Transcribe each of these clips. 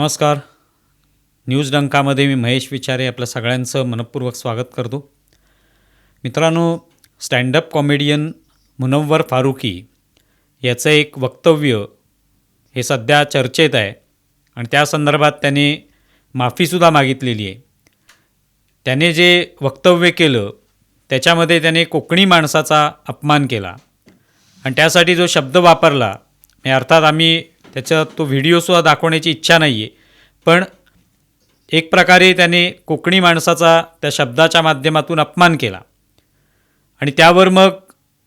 नमस्कार. न्यूज डंकामध्ये मी महेश विचारे आपल्या सगळ्यांचं मनपूर्वक स्वागत करतो. मित्रांनो स्टँडअप कॉमेडियन मुनव्वर फारुकी याचं एक वक्तव्य हे सध्या चर्चेत आहे आणि त्या संदर्भात त्याने माफीसुद्धा मागितलेली आहे. त्याने जे वक्तव्य केलं त्याच्यामध्ये त्याने कोकणी माणसाचा अपमान केला. आणि त्यासाठी जो शब्द वापरला म्हणजे अर्थात आम्ही त्याचा तो व्हिडिओसुद्धा दाखवण्याची इच्छा नाही आहे पण एक प्रकारे त्याने कोकणी माणसाचा त्या शब्दाच्या माध्यमातून अपमान केला. आणि त्यावर मग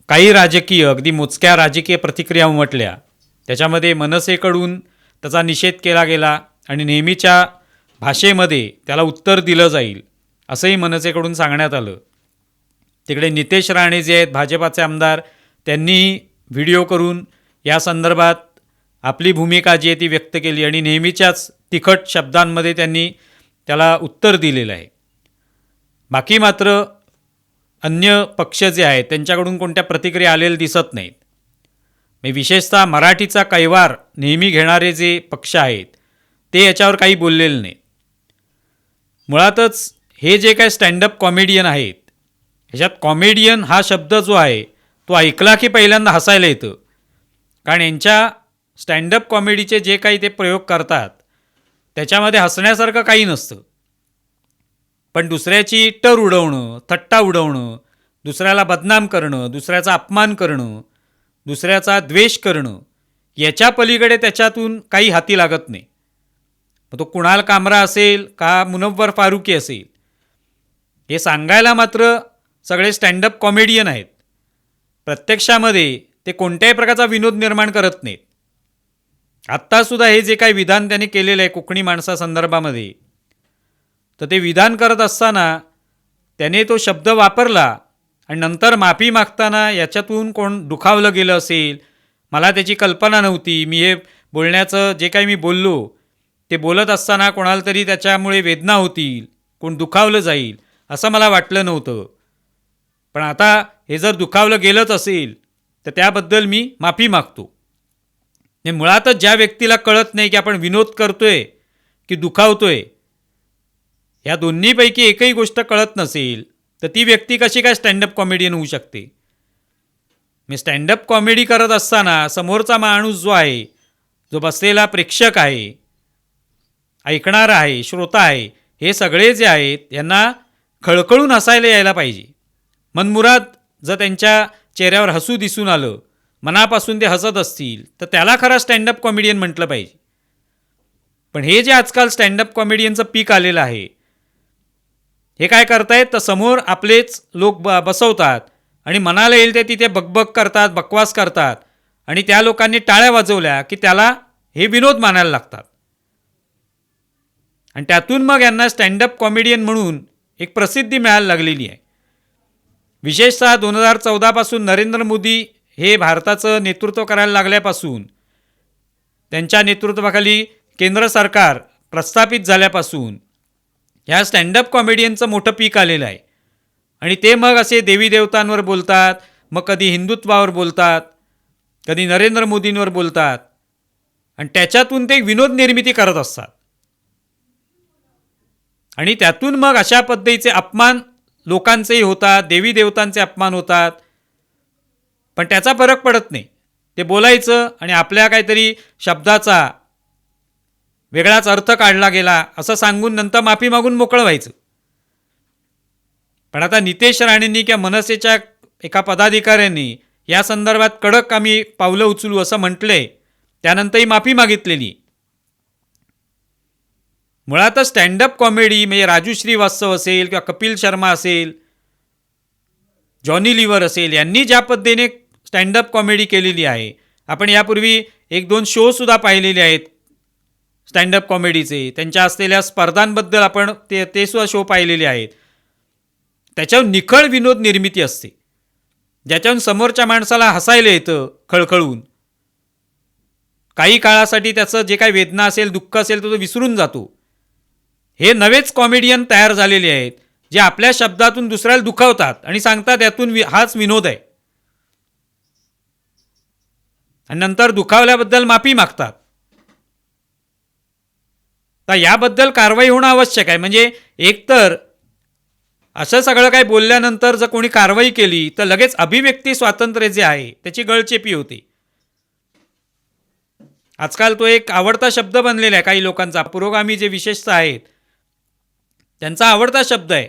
काही राजकीय अगदी मोजक्या राजकीय प्रतिक्रिया उमटल्या. त्याच्यामध्ये मनसेकडून त्याचा निषेध केला गेला आणि नेहमीच्या भाषेमध्ये त्याला उत्तर दिलं जाईल असंही मनसेकडून सांगण्यात आलं. तिकडे नितेश राणे जे आहेत भाजपाचे आमदार त्यांनी व्हिडिओ करून या संदर्भात आपली भूमिका जी आहे ती व्यक्त केली आणि नेहमीच्याच तिखट शब्दांमध्ये त्यांनी त्याला उत्तर दिलेलं आहे. बाकी मात्र अन्य पक्ष जे आहेत त्यांच्याकडून कोणत्या प्रतिक्रिया आलेल्या दिसत नाहीत. मी विशेषतः मराठीचा कैवार नेहमी घेणारे जे पक्ष आहेत ते याच्यावर काही बोललेले नाही मुळातच हे जे काय स्टँडअप कॉमेडियन आहेत ह्याच्यात कॉमेडियन हा शब्द जो आहे तो ऐकला की पहिल्यांदा हसायला येतं. कारण यांच्या स्टँडअप कॉमेडीचे जे काही ते प्रयोग करतात त्याच्यामध्ये हसण्यासारखं काही नसतं. पण दुसऱ्याची टर उडवणं थट्टा उडवणं दुसऱ्याला बदनाम करणं दुसऱ्याचा अपमान करणं दुसऱ्याचा द्वेष करणं याच्या पलीकडे त्याच्यातून काही हाती लागत नाही. मग तो कुणाल कामरा असेल का मुनव्वर फारुकी असेल? हे सांगायला मात्र सगळे स्टँडअप कॉमेडियन आहेत. प्रत्यक्षामध्ये ते कोणत्याही प्रकारचा विनोद निर्माण करत नाहीत. आत्तासुद्धा हे जे काही विधान त्यांनी केलेलं आहे कोकणी माणसासंदर्भामध्ये तर ते विधान करत असताना त्याने तो शब्द वापरला आणि नंतर माफी मागताना याच्यातून कोण दुखावलं गेलं असेल मला त्याची कल्पना नव्हती. मी हे बोलण्याचं जे काही मी बोललो ते बोलत असताना कोणाला तरी त्याच्यामुळे वेदना होतील कोण दुखावलं जाईल असं मला वाटलं नव्हतं. पण आता हे जर दुखावलं गेलंच असेल तर त्याबद्दल मी माफी मागतो. हे मुळातच ज्या व्यक्तीला कळत नाही की आपण विनोद करतोय की दुखावतोय ह्या दोन्हीपैकी एकही गोष्ट कळत नसेल तर ती व्यक्ती कशी काय स्टँडअप कॉमेडियन होऊ शकते? मी स्टँडअप कॉमेडी करत असताना समोरचा माणूस जो आहे जो बसलेला प्रेक्षक आहे ऐकणारा आहे श्रोता आहे हे सगळे जे आहेत यांना खळखळून हसायला यायला पाहिजे. मनमुराद जर त्यांच्या चेहऱ्यावर हसू दिसून आलं मनापासून ते हसत असतील तर त्याला खरा स्टँडअप कॉमेडियन म्हटलं पाहिजे. पण हे जे आजकाल स्टँडअप कॉमेडियनचं पीक आलेलं आहे हे काय करतायत? तर समोर आपलेच लोक ब बसवतात आणि मनाला येईल ते तिथे बकबक करतात बकवास करतात आणि त्या लोकांनी टाळ्या वाजवल्या की त्याला हे विनोद मानायला लागतात. आणि त्यातून मग यांना स्टँडअप कॉमेडियन म्हणून एक प्रसिद्धी मिळायला लागलेली आहे. विशेषतः दोन हजार चौदापासून नरेंद्र मोदी हे भारताचं नेतृत्व करायला लागल्यापासून त्यांच्या नेतृत्वाखाली केंद्र सरकार प्रस्थापित झाल्यापासून ह्या स्टँडअप कॉमेडियनचं मोठं पीक आलेलं आहे. आणि ते मग असे देवी देवतांवर बोलतात मग कधी हिंदुत्वावर बोलतात कधी नरेंद्र मोदींवर बोलतात आणि त्याच्यातून ते विनोद निर्मिती करत असतात. आणि त्यातून मग अशा पद्धतीचे अपमान लोकांचेही होतात देवी देवतांचे अपमान होतात पण त्याचा फरक पडत नाही. ते बोलायचं आणि आपल्या काहीतरी शब्दाचा वेगळाच अर्थ काढला गेला असं सांगून नंतर माफी मागून मोकळं व्हायचं पण आता नितेश राणेंनी किंवा मनसेच्या एका पदाधिकाऱ्यांनी या संदर्भात कडक आम्ही पावलं उचलू असं म्हटलंय त्यानंतरही माफी मागितलेली. मुळातच स्टँडअप कॉमेडी म्हणजे राजू श्रीवास्तव असेल किंवा कपिल शर्मा असेल जॉनी लिव्हर असेल यांनी ज्या पद्धतीने स्टँडअप कॉमेडी केलेली आहे. आपण यापूर्वी एक दोन शोसुद्धा पाहिलेले आहेत स्टँडअप कॉमेडीचे. त्यांच्या असलेल्या स्पर्धांबद्दल आपण ते ते सुद्धा शो पाहिलेले आहेत. त्याच्यावर निखळ विनोद निर्मिती असते. ज्याच्याहून समोरच्या माणसाला हसायला येतं खळखळून. काही काळासाठी त्याचं जे काही वेदना असेल दुःख असेल तो तो विसरून जातो. हे नवेच कॉमेडियन तयार झालेले आहेत जे आपल्या शब्दातून दुसऱ्याला दुखावतात आणि सांगतात यातून वि हाच विनोद आहे. आणि नंतर दुखावल्याबद्दल माफी मागतात. तर याबद्दल कारवाई होणं आवश्यक आहे. म्हणजे एकतर असं सगळं काही बोलल्यानंतर जर कोणी कारवाई केली तर लगेच अभिव्यक्ती स्वातंत्र्य जे आहे त्याची गळचेपी होती. आजकाल तो एक आवडता शब्द बनलेला आहे काही लोकांचा. पुरोगामी जे विशेषतः आहेत त्यांचा आवडता शब्द आहे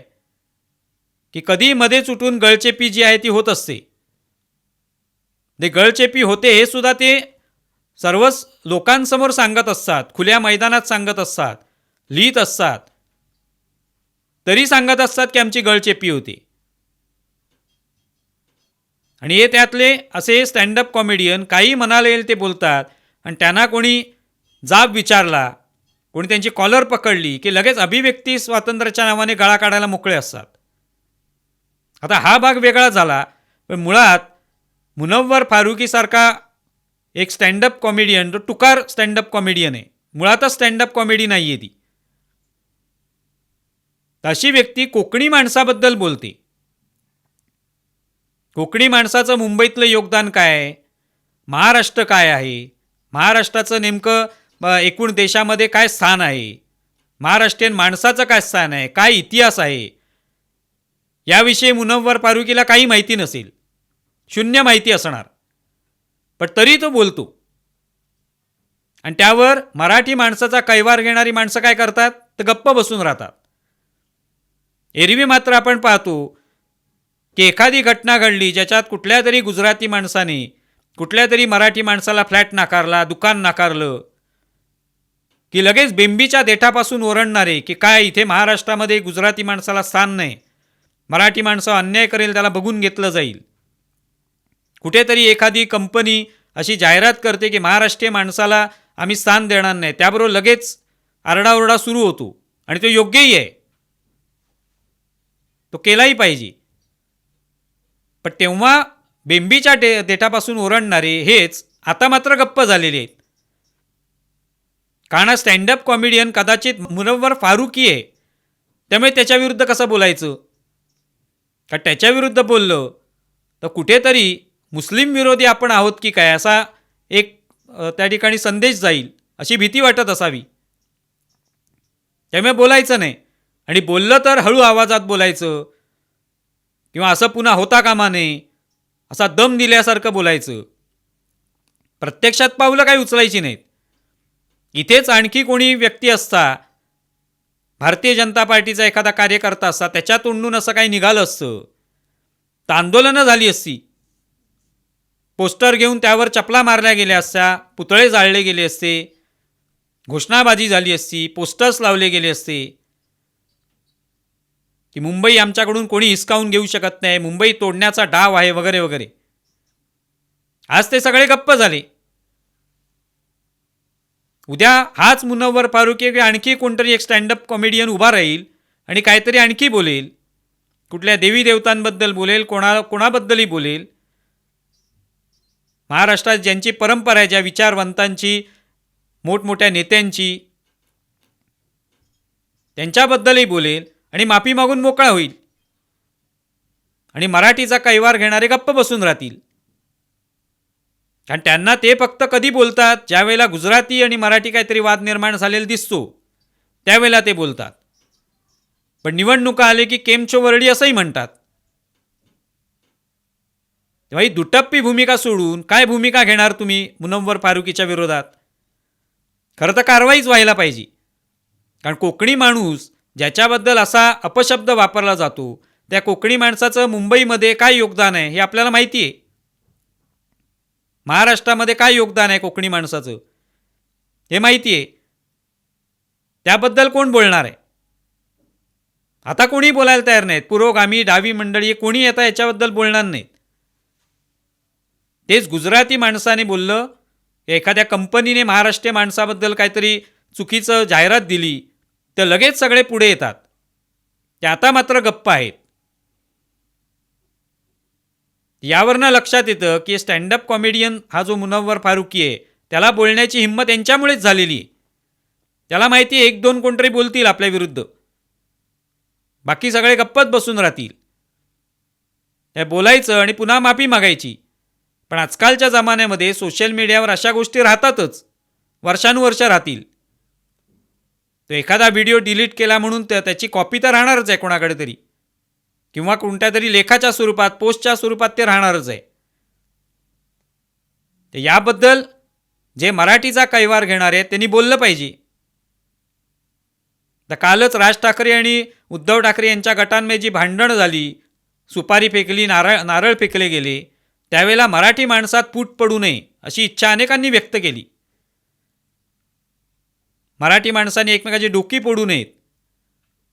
की कधी मध्येच उठून गळचेपी जी आहे ती होत असते. ते गळचेपी होते हे सुद्धा ते सर्वच लोकांसमोर सांगत असतात खुल्या मैदानात सांगत असतात लिहित असतात. तरी सांगत असतात की आमची गळचेपी होती. आणि हे त्यातले असे स्टँडअप कॉमेडियन काही मनाला येईल ते बोलतात आणि त्यांना कोणी जाब विचारला कोणी त्यांची कॉलर पकडली की लगेच अभिव्यक्ती स्वातंत्र्याच्या नावाने गळा काढायला मोकळे असतात. आता हा भाग वेगळा झाला पण मुळात मुनव्वर फारुकीसारखा एक स्टँडअप कॉमेडियन तो टुकार स्टँडअप कॉमेडियन आहे. मुळातच स्टँडअप कॉमेडी नाही आहे ती. तशी व्यक्ती कोकणी माणसाबद्दल बोलते. कोकणी माणसाचं मुंबईतलं योगदान काय आहे? महाराष्ट्र काय आहे? महाराष्ट्राचं नेमकं ब, एकूण देशामध्ये काय स्थान आहे? महाराष्ट्रीयन माणसाचं काय स्थान आहे? काय इतिहास आहे? याविषयी मुनव्वर फारुकीला काही माहिती नसेल. शून्य माहिती असणार. पण तरी तो बोलतो. आणि त्यावर मराठी माणसाचा कैवार घेणारी माणसं काय करतात? तर गप्प बसून राहतात. एरवी मात्र आपण पाहतो की एखादी घटना घडली ज्याच्यात कुठल्या तरी गुजराती माणसाने कुठल्या तरी मराठी माणसाला फ्लॅट नाकारला दुकान नाकारलं की लगेच बेंबीच्या देठापासून ओरडणारे की काय इथे महाराष्ट्रामध्ये गुजराती माणसाला स्थान नाही मराठी माणसं अन्याय करेल त्याला बघून घेतलं जाईल. कुठेतरी एखादी कंपनी अशी जाहिरात करते की महाराष्ट्रीय माणसाला आम्ही स्थान देणार नाही. त्याबरोबर लगेच आरडाओरडा सुरू होतो. आणि तो योग्यही आहे. तो केलाही पाहिजे. पण तेव्हा बेंबीच्या डे देठापासून ओरडणारे हेच आता मात्र गप्प झालेले आहेत. कारण स्टँडअप कॉमेडियन कदाचित मुनव्वर फारुकी आहे. त्यामुळे त्याच्याविरुद्ध कसं बोलायचं? का त्याच्याविरुद्ध बोललं? तर कुठेतरी मुस्लिम विरोधी आपण आहोत की काय असा एक त्या ठिकाणी संदेश जाईल अशी भीती वाटत असावी. त्यामुळे बोलायचं नाही. आणि बोललं तर हळू आवाजात बोलायचं. किंवा असं पुन्हा होता कामा नये असा दम दिल्यासारखं बोलायचं. प्रत्यक्षात पावलं काही उचलायची नाहीत. इथेच आणखी कोणी व्यक्ती असता भारतीय जनता पार्टीचा एखादा कार्यकर्ता असता त्याच्या तोंडून असं काही निघालं असतं. तर आंदोलनं झाली असती. पोस्टर घेऊन त्यावर चपला मारल्या गेल्या असत्या पुतळे जाळले गेले असते घोषणाबाजी झाली असती पोस्टर्स लावले गेले असते. की मुंबई आमच्याकडून कोणी हिसकावून घेऊ शकत नाही मुंबई तोडण्याचा डाव आहे वगैरे वगैरे. आज ते सगळे गप्प झाले. उद्या हाच मुनव्वर फारुकी किंवा आणखी कोणतरी एक स्टँडअप कॉमेडियन उभा राहील आणि काहीतरी आणखी बोलेल. कुठल्या देवी देवतांबद्दल बोलेल कोणा कोणाबद्दलही बोलेल. महाराष्ट्रात ज्यांची परंपरा आहे ज्या विचारवंतांची मोठमोठ्या नेत्यांची त्यांच्याबद्दलही बोलेल आणि माफी मागून मोकळा होईल. आणि मराठीचा कैवार घेणारे गप्प बसून राहतील. कारण त्यांना ते फक्त कधी बोलतात? ज्यावेळेला गुजराती आणि मराठी काहीतरी वाद निर्माण झालेला दिसतो त्यावेळेला ते बोलतात. पण निवडणुका आले की केमचो वरडी असंही म्हणतात. तेव्हा ही दुटप्पी भूमिका सोडून काय भूमिका घेणार तुम्ही मुनव्वर फारुकीच्या विरोधात? खरं तर कारवाईच व्हायला पाहिजे. कारण कोकणी माणूस ज्याच्याबद्दल असा अपशब्द वापरला जातो त्या कोकणी माणसाचं मुंबईमध्ये काय योगदान आहे हे आपल्याला माहिती आहे. महाराष्ट्रामध्ये काय योगदान आहे कोकणी माणसाचं? हे माहिती आहे. त्याबद्दल कोण बोलणार आहे? आता कोणी बोलायला तयार नाहीत. पुरोगामी डावी मंडळी कोणी आता याच्याबद्दल बोलणार नाहीत. तेच गुजराती माणसाने बोललं. एखाद्या कंपनीने महाराष्ट्रीय माणसाबद्दल काहीतरी चुकीचं जाहिरात दिली तर लगेच सगळे पुढे येतात. ते आता मात्र गप्प आहेत. यावरनं लक्षात येतं की स्टँडअप कॉमेडियन हा जो मुनव्वर फारुकी आहे त्याला बोलण्याची हिंमत यांच्यामुळेच झालेली आहे. त्याला माहिती आहे एक दोन कोणतरी बोलतील आपल्या विरुद्ध. बाकी सगळे गप्पच बसून राहतील. हे बोलायचं आणि पुन्हा माफी मागायची. पण आजकालच्या जमान्यामध्ये सोशल मीडियावर अशा गोष्टी राहतातच. वर्षानुवर्ष राहतील. तो एखादा व्हिडिओ डिलीट केला म्हणून त्या- त्याची कॉपी तर राहणारच आहे कोणाकडे तरी. किंवा कोणत्या तरी लेखाच्या स्वरूपात पोस्टच्या स्वरूपात ते राहणारच आहे. तर याबद्दल जे मराठीचा कैवार घेणारे आहेत त्यांनी बोललं पाहिजे. तर कालच राज ठाकरे आणि उद्धव ठाकरे यांच्या गटांमध्ये जी भांडणं झाली सुपारी फेकली नारळ नारळ फेकले गेले त्यावेळेला मराठी माणसात फूट पडू नये अशी इच्छा अनेकांनी व्यक्त केली. मराठी माणसांनी एकमेकाची डोकी फोडू नयेत.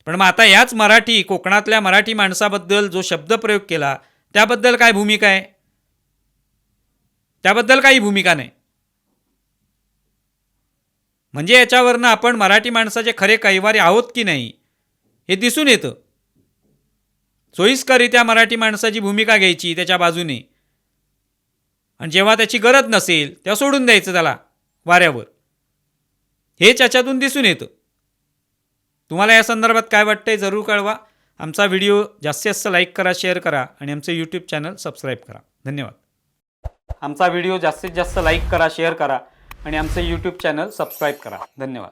पण मग आता याच मराठी कोकणातल्या मराठी माणसाबद्दल जो शब्दप्रयोग केला त्याबद्दल काय भूमिका आहे? त्याबद्दल काही भूमिका नाही. म्हणजे याच्यावरनं आपण मराठी माणसाचे खरे कैवारी आहोत की नाही हे दिसून येतं. सोयीस्करित्या मराठी माणसाची भूमिका घ्यायची त्याच्या बाजूने. आणि जेव्हा त्याची गरज नसेल तेव्हा सोडून द्यायचं त्याला वाऱ्यावर. हेच याच्यातून दिसून येतं. तुम्हाला या संदर्भात काय वाटतंय जरूर कळवा. आमचा व्हिडिओ जास्तीत जास्त लाईक करा शेअर करा आणि आमचं यूट्यूब चॅनल सबस्क्राईब करा. धन्यवाद. आमचा व्हिडिओ जास्तीत जास्त लाईक करा शेअर करा आणि आमचं यूट्यूब चॅनल सबस्क्राईब करा. धन्यवाद.